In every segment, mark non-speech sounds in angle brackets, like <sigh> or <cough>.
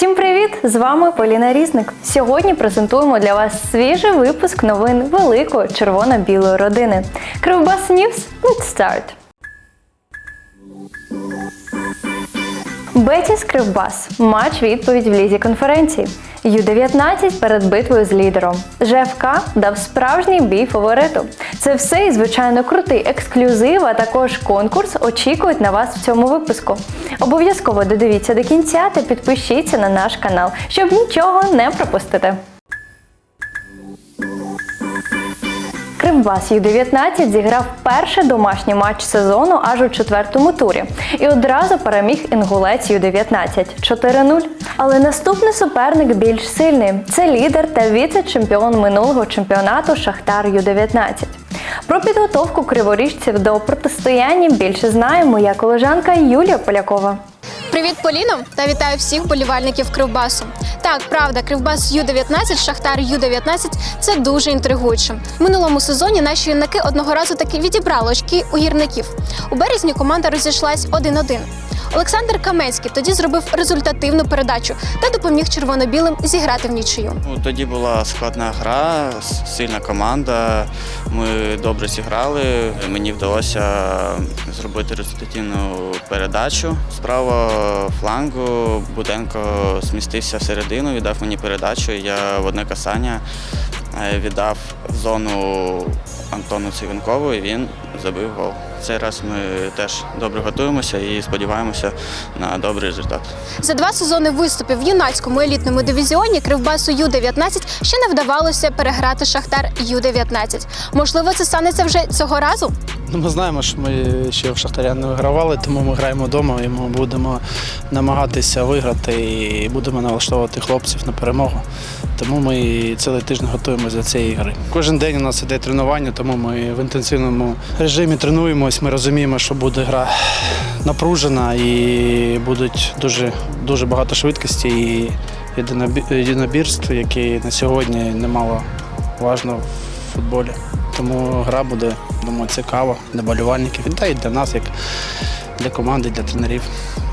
Всім привіт! З вами Поліна Різник. Сьогодні презентуємо для вас свіжий випуск новин великої червоно-білої родини. Кривбас News. Let's start! Бетіс Кривбас. Матч відповідь в лізі конференції. Ю-19 перед битвою з лідером. ЖФК дав справжній бій фавориту. Це все і звичайно крутий ексклюзив, а також конкурс очікують на вас в цьому випуску. Обов'язково додивіться до кінця та підпишіться на наш канал, щоб нічого не пропустити. Кривбас Ю-19 зіграв перший домашній матч сезону аж у четвертому турі і одразу переміг інгулець Ю-19 4-0. Але наступний суперник більш сильний. Це лідер та віце-чемпіон минулого чемпіонату Шахтар Ю-19. Про підготовку криворіжців до протистояння більше знає моя колежанка Юлія Полякова. Привіт, Поліно! Та вітаю всіх болівальників Кривбасу. Так, правда, Кривбас Ю-19, Шахтар Ю-19 – це дуже інтригуюче. Минулому сезоні наші юнаки одного разу таки відібрали очки у гірників. У березні команда розійшлась 1-1. Олександр Каменський тоді зробив результативну передачу та допоміг червоно-білим зіграти в нічию. Ну, тоді була складна гра, сильна команда. Ми добре зіграли. Мені вдалося зробити результативну передачу. З правого флангу Буденко змістився всередину, віддав мені передачу. Я в одне касання е, віддав зону Антону Цивенкову і він забив гол. Цей раз ми теж добре готуємося і сподіваємося на добрий результат. За два сезони виступів в юнацькому елітному дивізіоні Кривбасу Ю-19 ще не вдавалося переграти Шахтар Ю-19. Можливо, це станеться вже цього разу? Ну, ми знаємо, що ми ще в Шахтаря не вигравали, тому ми граємо вдома і ми будемо намагатися виграти і будемо налаштовувати хлопців на перемогу. Тому ми цілий тиждень готуємося до цієї гри. Кожен день у нас іде тренування, тому ми в інтенсивному режимі тренуємось. Ми розуміємо, що буде гра напружена і будуть дуже, дуже багато швидкості і єдинобірств, які на сьогодні немало важно в футболі. Тому гра буде, думаю, цікава для болівальників та й для нас, як для команди, для тренерів,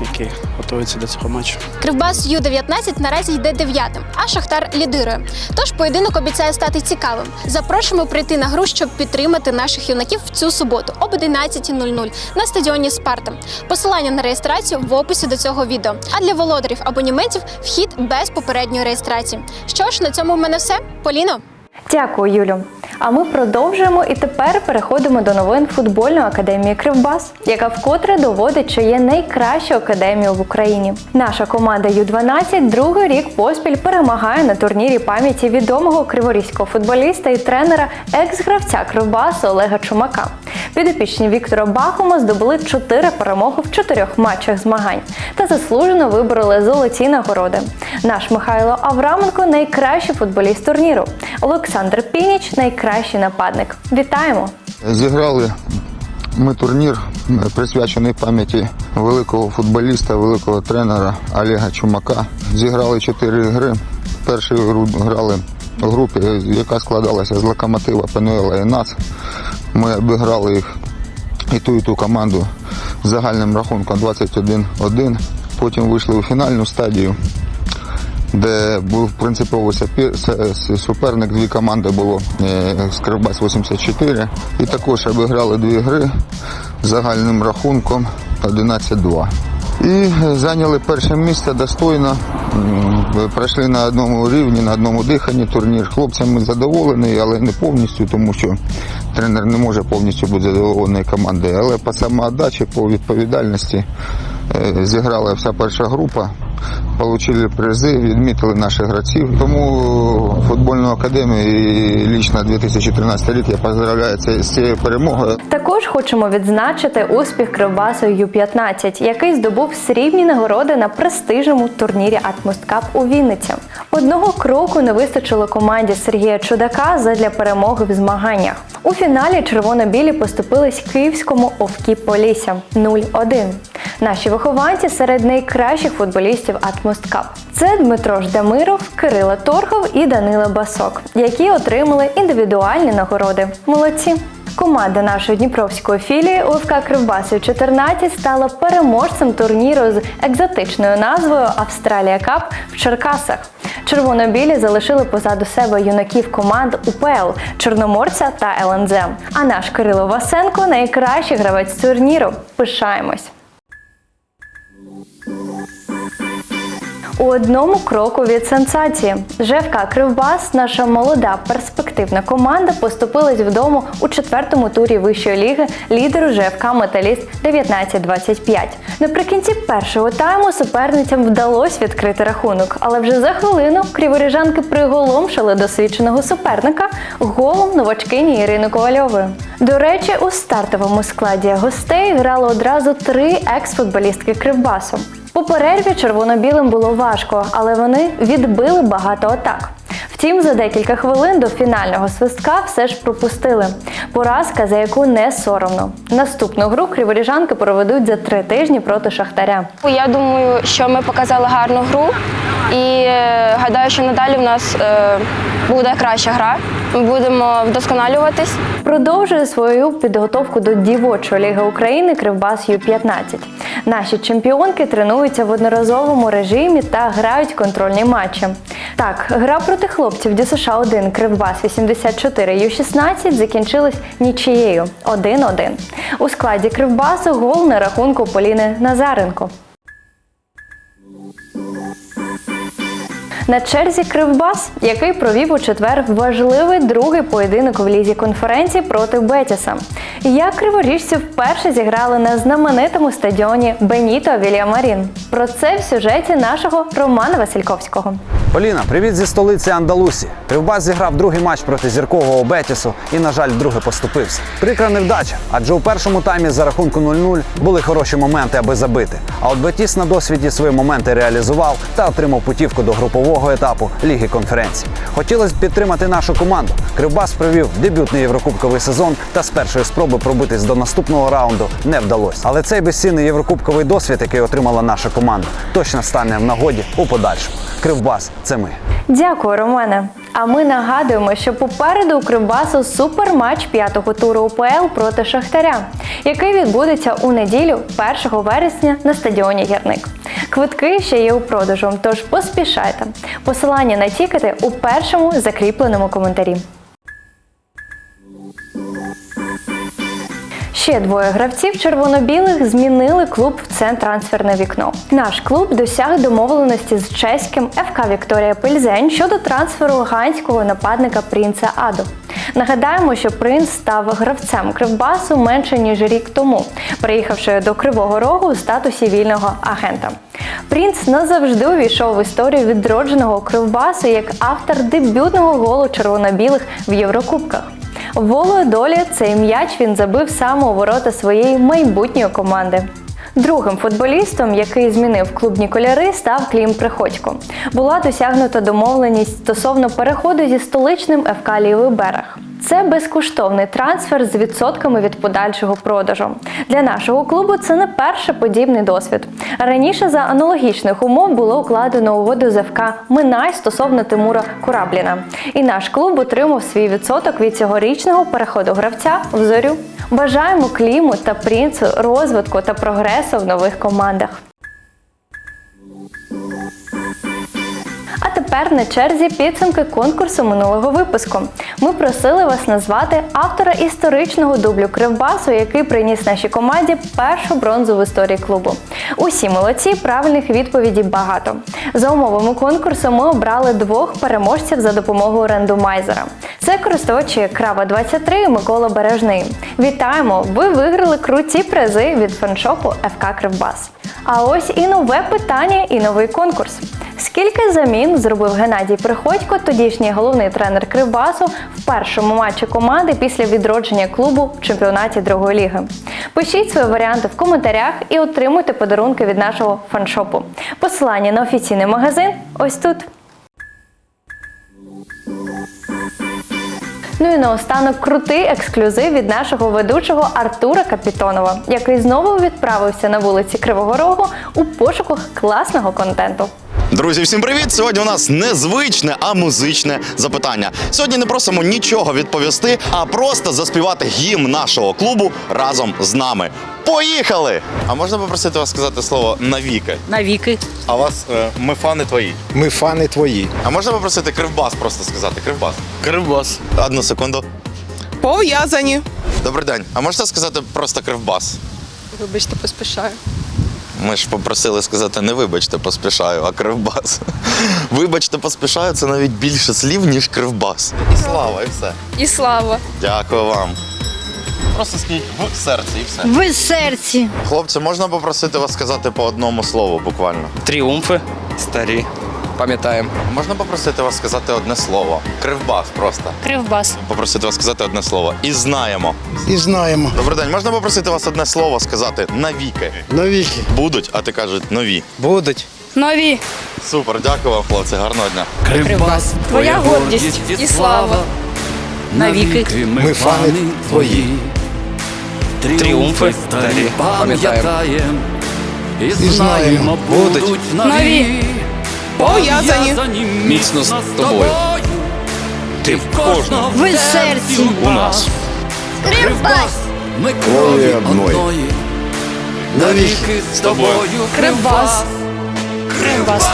які готуються до цього матчу. Кривбас Ю-19 наразі йде дев'ятим, а Шахтар лідирує. Тож поєдинок обіцяє стати цікавим. Запрошуємо прийти на гру, щоб підтримати наших юнаків в цю суботу об 11.00 на стадіоні Спарта. Посилання на реєстрацію в описі до цього відео. А для володарів абоніментів вхід без попередньої реєстрації. Що ж, на цьому в мене все. Поліно. Дякую, Юлю. А ми продовжуємо і тепер переходимо до новин футбольної академії Кривбас, яка вкотре доводить, що є найкращою академією в Україні. Наша команда Ю-12 другий рік поспіль перемагає на турнірі пам'яті відомого криворізького футболіста і тренера екс-гравця Кривбасу Олега Чумака. Підопічні Віктора Бахума здобули чотири перемоги в чотирьох матчах змагань та заслужено вибороли золоті нагороди. Наш Михайло Авраменко найкращий футболіст турніру. Олександр Пініч найкращий нападник. Вітаємо! Зіграли ми турнір, присвячений пам'яті великого футболіста, великого тренера Олега Чумака. Зіграли чотири гри. Першу гру грали в групі, яка складалася з локомотива Пенуела і нас. Ми обіграли їх і ту, і ту команду з загальним рахунком 21-1. Потім вийшли у фінальну стадію де був принциповий суперник. Дві команди було е, Скрибас 84. І також обіграли дві гри з загальним рахунком 11-2. І зайняли перше місце достойно. Пройшли на одному рівні, на одному диханні турнір. Хлопцями задоволені, але не повністю, тому що тренер не може повністю бути задоволений командою. Але по самоотдачі, по відповідальності е, зіграла вся перша група. Получили призи, відмітили наших гравців. Тому футбольну академію і лічно 2013 рік я поздравляю з цією перемогою. Також хочемо відзначити успіх Кривбасу Ю-15, який здобув срібні нагороди на престижному турнірі Атмост Кап у Вінниці. Одного кроку не вистачило команді Сергія Чудака задля перемоги в змаганнях. У фіналі червоно-білі поступились київському Овкі Полісся 0-1. Наші вихованці серед найкращих футболістів Атмост Кап. Це Дмитро Ждамиров, Кирило Торгов і Данила Басок, які отримали індивідуальні нагороди. Молодці! Команда нашої дніпровської філії УФК Кривбасів 14 стала переможцем турніру з екзотичною назвою Австралія Кап в Черкасах. Червоно-білі залишили позаду себе юнаків команд УПЛ Чорноморця та ЛНЗ. А наш Кирило Васенко найкращий гравець турніру. Пишаємось. У одному кроку від сенсації ЖФК Кривбас, наша молода перспективна команда, поступилась вдома у четвертому турі вищої ліги лідеру ЖФК Металіст 19-25. Наприкінці першого тайму суперницям вдалося відкрити рахунок, але вже за хвилину криворіжанки приголомшили досвідченого суперника голом новачкині Ірини Ковальової. До речі, у стартовому складі гостей грали одразу три екс-футболістки Кривбасу. По перерві червоно-білим було важко, але вони відбили багато атак. Втім, за декілька хвилин до фінального свистка все ж пропустили. Поразка, за яку не соромно. Наступну гру криворіжанки проведуть за три тижні проти Шахтаря. Я думаю, що ми показали гарну гру, і е, гадаю, що надалі в нас е, буде краща гра. Ми будемо вдосконалюватись. Продовжує свою підготовку до дівочої ліги України Кривбас Ю-15. Наші чемпіонки тренуються в одноразовому режимі та грають контрольні матчі. Так, гра проти хлопців ДЮСШ 1 Кривбас 84 Ю-16 закінчилась нічиєю 1-1. У складі Кривбасу гол на рахунку Поліни Назаренко. На черзі Кривбас, який провів у четвер важливий другий поєдинок в лізі конференції проти Бетіса. Як криворіжці вперше зіграли на знаменитому стадіоні Беніто Вільямарін. Про це в сюжеті нашого Романа Васильковського. Поліна, привіт зі столиці Андалусі. Кривбас зіграв другий матч проти зіркового Бетісу і, на жаль, вдруге поступився. Прикра невдача, адже у першому таймі за рахунку 0-0 були хороші моменти, аби забити. А от Бетіс на досвіді свої моменти реалізував та отримав путівку до групового етапу Ліги конференцій. Хотілося б підтримати нашу команду. Кривбас провів дебютний єврокубковий сезон та з першої спроби пробитись до наступного раунду не вдалося. Але цей безцінний єврокубковий досвід, який отримала наша команда, точно стане в нагоді у подальшому. Кривбас це ми. Дякую, Романе. А ми нагадуємо, що попереду у Кривбасу суперматч п'ятого туру УПЛ проти Шахтаря, який відбудеться у неділю 1 вересня на стадіоні Гірник. Квитки ще є у продажу, тож поспішайте. Посилання на тікети у першому закріпленому коментарі. Ще двоє гравців червоно-білих змінили клуб в це трансферне вікно. Наш клуб досяг домовленості з чеським ФК Вікторія Пельзень щодо трансферу ганського нападника принца Аду. Нагадаємо, що принц став гравцем Кривбасу менше ніж рік тому, приїхавши до Кривого Рогу у статусі вільного агента. Принц назавжди увійшов в історію відродженого Кривбасу як автор дебютного голу червоно-білих в Єврокубках. Волою долі цей м'яч він забив саме у ворота своєї майбутньої команди. Другим футболістом, який змінив клубні кольори, став Клім Приходько. Була досягнута домовленість стосовно переходу зі столичним ФК Лівий берег. Це безкоштовний трансфер з відсотками від подальшого продажу. Для нашого клубу це не перший подібний досвід. Раніше за аналогічних умов було укладено угоду з ФК Минай стосовно Тимура Курабліна. І наш клуб отримав свій відсоток від цьогорічного переходу гравця в зорю. Бажаємо кліму та принцу розвитку та прогресу в нових командах. Тепер на черзі підсумки конкурсу минулого випуску. Ми просили вас назвати автора історичного дублю Кривбасу, який приніс нашій команді першу бронзу в історії клубу. Усі молодці, правильних відповідей багато. За умовами конкурсу ми обрали двох переможців за допомогою рандомайзера. Це користувачі Крава 23 і Микола Бережний. Вітаємо! Ви виграли круті призи від фаншопу ФК Кривбас. А ось і нове питання, і новий конкурс. Скільки замін зробив Геннадій Приходько, тодішній головний тренер Кривбасу, в першому матчі команди після відродження клубу в чемпіонаті другої ліги? Пишіть свої варіанти в коментарях і отримуйте подарунки від нашого фаншопу. Посилання на офіційний магазин ось тут. Ну і наостанок крутий ексклюзив від нашого ведучого Артура Капітонова, який знову відправився на вулиці Кривого Рогу у пошуках класного контенту. Друзі, всім привіт! Сьогодні у нас незвичне, а музичне запитання. Сьогодні не просимо нічого відповісти, а просто заспівати гімн нашого клубу разом з нами. Поїхали! А можна попросити вас сказати слово навіки? Навіки. А вас е, ми фани твої. Ми фани твої. А можна попросити кривбас просто сказати? Кривбас. Кривбас. Одну секунду. Пов'язані. Добрий день. А можете сказати просто кривбас? Вибачте, поспішаю. Ми ж попросили сказати не вибачте, поспішаю, а кривбас. <laughs> Вибачте, поспішаю це навіть більше слів, ніж кривбас. І слава, і все. І слава. Дякую вам. Просто скажіть в серці і все. Ви серці. Хлопці, можна попросити вас сказати по одному слову буквально? Тріумфи. Старі. Пам'ятаємо. Можна попросити вас сказати одне слово? Кривбас просто. Кривбас. Попросити вас сказати одне слово. І знаємо. І знаємо. Добрий день, можна попросити вас одне слово сказати навіки? Навіки. Будуть, а ти кажуть нові. Будуть. Нові. Супер, дякую вам, хлопці, гарного дня. Кривбас. Твоя гордість і слава. Навіки. Ми фани твої. Тріумфи. Старі. Пам'ятаємо. І знаємо. Будуть. Нові. Пов'язані. Міцно з тобою. Ти в кожному. Ви серці. У нас. Ми крові одної. Навіки з тобою. Кривбас. Кривбас. Кривбас.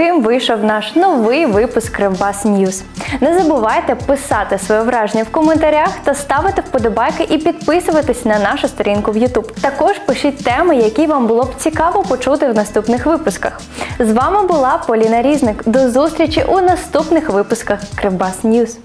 Таким вийшов наш новий випуск Кривбас Ньюз. Не забувайте писати своє враження в коментарях та ставити вподобайки і підписуватись на нашу сторінку в YouTube. Також пишіть теми, які вам було б цікаво почути в наступних випусках. З вами була Поліна Різник. До зустрічі у наступних випусках Кривбас Ньюз.